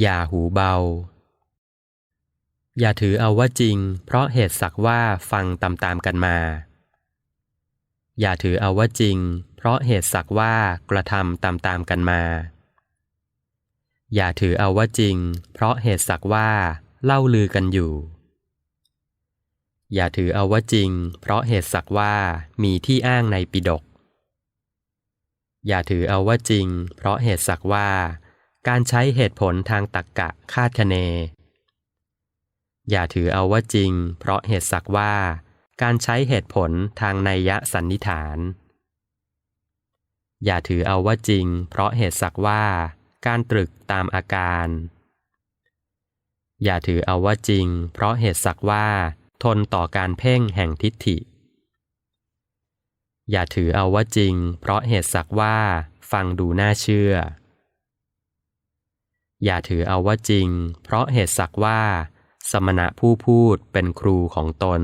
อย่าหูเบา อย่าถือเอาว่าจริง เพราะเหตุสักว่าฟังตามๆกันมา อย่าถือเอาว่าจริง เพราะเหตุสักว่ากระทำตามๆกันมา อย่าถือเอาว่าจริง เพราะเหตุสักว่าเล่าลือกันอยู่ อย่าถือเอาว่าจริง เพราะเหตุสักว่ามีที่อ้างในปิดกอย่าถือเอาว่าจริง เพราะเหตุสักว่า การใช้เหตุผลทางตรรกกะคาดคะเน อย่าถือเอาว่าจริง เพราะเหตุสักว่า การใช้เหตุผลทางนัยยะสันนิฐาน อย่าถือเอาว่าจริง เพราะเหตุสักว่า การตรึกตามอาการ อย่าถือเอาว่าจริง เพราะเหตุสักว่า ทนต่อการเพ่งแห่งทิฏฐิ อย่าถือเอาว่าจริง เพราะเหตุสักว่า ฟังดูน่าเชื่อ อย่าถือเอาว่าจริง เพราะเหตุสักว่า สมณะผู้พูดเป็นครูของตน